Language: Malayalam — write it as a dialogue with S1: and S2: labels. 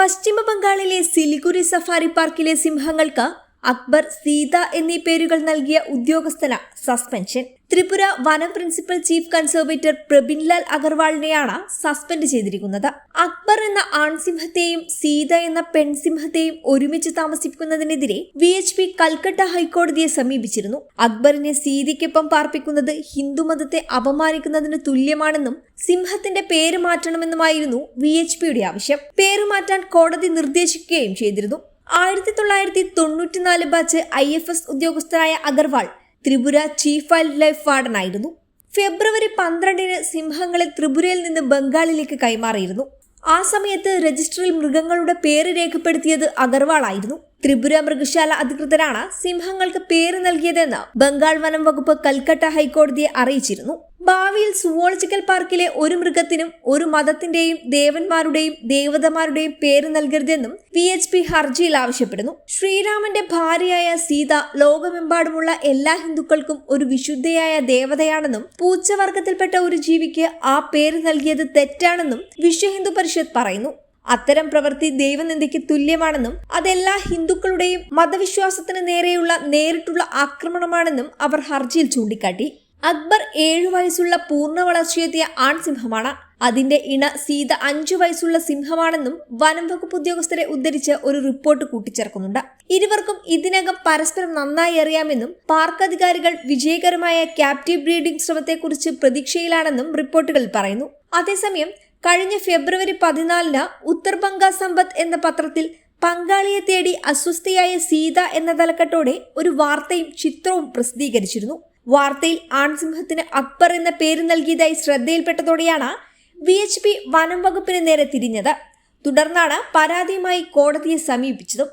S1: പശ്ചിമ ബംഗാളിലെ സിലിഗുരി സഫാരി പാർക്കിലെ സിംഹങ്ങൾക്ക് അക്ബർ സീത എന്നീ പേരുകൾ നൽകിയ ഉദ്യോഗസ്ഥന സസ്പെൻഷൻ. ത്രിപുര വനം പ്രിൻസിപ്പൽ ചീഫ് കൺസർവേറ്റർ പ്രബിൻലാൽ അഗർവാളിനെയാണ് സസ്പെൻഡ് ചെയ്തിരിക്കുന്നത്. അക്ബർ എന്ന ആൺസിംഹത്തെയും സീത എന്ന പെൺസിംഹത്തെയും ഒരുമിച്ച് താമസിപ്പിക്കുന്നതിനെതിരെ വി എച്ച് പി കൽക്കട്ട ഹൈക്കോടതിയെ സമീപിച്ചിരുന്നു. അക്ബറിനെ സീതയ്ക്കൊപ്പം പാർപ്പിക്കുന്നത് ഹിന്ദുമതത്തെ അപമാനിക്കുന്നതിന് തുല്യമാണെന്നും സിംഹത്തിന്റെ പേര് മാറ്റണമെന്നുമായിരുന്നു വി എച്ച് പിയുടെ ആവശ്യം. പേര് മാറ്റാൻ കോടതി നിർദ്ദേശിക്കുകയും ചെയ്തിരുന്നു. ആയിരത്തി തൊള്ളായിരത്തി തൊണ്ണൂറ്റിനാല് ബാച്ച് ഐ എഫ് എസ് ഉദ്യോഗസ്ഥനായ Agarwal Tripura chief wild life വാർഡനായിരുന്നു ഫെബ്രുവരി പന്ത്രണ്ടിന് സിംഹങ്ങളെ ത്രിപുരയിൽ നിന്ന് ബംഗാളിലേക്ക് കൈമാറിയിരുന്നു. ആ സമയത്ത് രജിസ്റ്ററിൽ മൃഗങ്ങളുടെ പേര് രേഖപ്പെടുത്തിയത് അഗർവാൾ ആയിരുന്നു. ത്രിപുര മൃഗശാല അധികൃതരാണ് സിംഹങ്ങൾക്ക് പേര് നൽകിയതെന്ന് ബംഗാൾ വനം വകുപ്പ് കൽക്കട്ട ഹൈക്കോടതിയെ അറിയിച്ചിരുന്നു. ഭാവിയിൽ സുവോളജിക്കൽ പാർക്കിലെ ഒരു മൃഗത്തിനും ഒരു മതത്തിന്റെയും ദേവന്മാരുടെയും ദേവതമാരുടെയും പേര് നൽകരുതെന്നും വി എച്ച് പി ഹർജിയിൽ ആവശ്യപ്പെടുന്നു. ശ്രീരാമന്റെ ഭാര്യയായ സീത ലോകമെമ്പാടുമുള്ള എല്ലാ ഹിന്ദുക്കൾക്കും ഒരു വിശുദ്ധയായ ദേവതയാണെന്നും പൂച്ചവർഗത്തിൽപ്പെട്ട ഒരു ജീവിക്ക് ആ പേര് നൽകിയത് തെറ്റാണെന്നും വിശ്വ ഹിന്ദു പരിഷത്ത് പറയുന്നു. അത്തരം പ്രവൃത്തി ദൈവനിന്ദയ്ക്ക് തുല്യമാണെന്നും അതെല്ലാ ഹിന്ദുക്കളുടെയും മതവിശ്വാസത്തിന് നേരെയുള്ള നേരിട്ടുള്ള ആക്രമണമാണെന്നും അവർ ഹർജിയിൽ ചൂണ്ടിക്കാട്ടി. അക്ബർ ഏഴു വയസ്സുള്ള പൂർണ വളർച്ചയെത്തിയ ആൺസിംഹമാണ് അതിന്റെ ഇണ സീത അഞ്ചു വയസ്സുള്ള സിംഹമാണെന്നും വനം വകുപ്പ് ഉദ്യോഗസ്ഥരെ ഉദ്ധരിച്ച് ഒരു റിപ്പോർട്ട് കൂട്ടിച്ചേർക്കുന്നുണ്ട്. ഇരുവർക്കും ഇതിനകം പരസ്പരം നന്നായി അറിയാമെന്നും പാർക്ക് അധികാരികൾ വിജയകരമായ ക്യാപ്റ്റീവ് ബ്രീഡിംഗ് ശ്രമത്തെക്കുറിച്ച് പ്രതീക്ഷയിലാണെന്നും റിപ്പോർട്ടുകളിൽ പറയുന്നു. അതേസമയം കഴിഞ്ഞ ഫെബ്രുവരി പതിനാലിന് ഉത്തർബംഗ സമ്പത്ത് എന്ന പത്രത്തിൽ പങ്കാളിയെ തേടി അസ്വസ്ഥയായ സീത എന്ന തലക്കെട്ടോടെ ഒരു വാർത്തയും ചിത്രവും പ്രസിദ്ധീകരിച്ചിരുന്നു. വാർത്തയിൽ ആൺസിംഹത്തിന് അക്ബർ എന്ന പേര് നൽകിയതായി ശ്രദ്ധയിൽപ്പെട്ടതോടെയാണ് വി എച്ച് പി വനം വകുപ്പിന് നേരെ തിരിഞ്ഞത്. തുടർന്നാണ് പരാതിയുമായി കോടതിയെ സമീപിച്ചതും.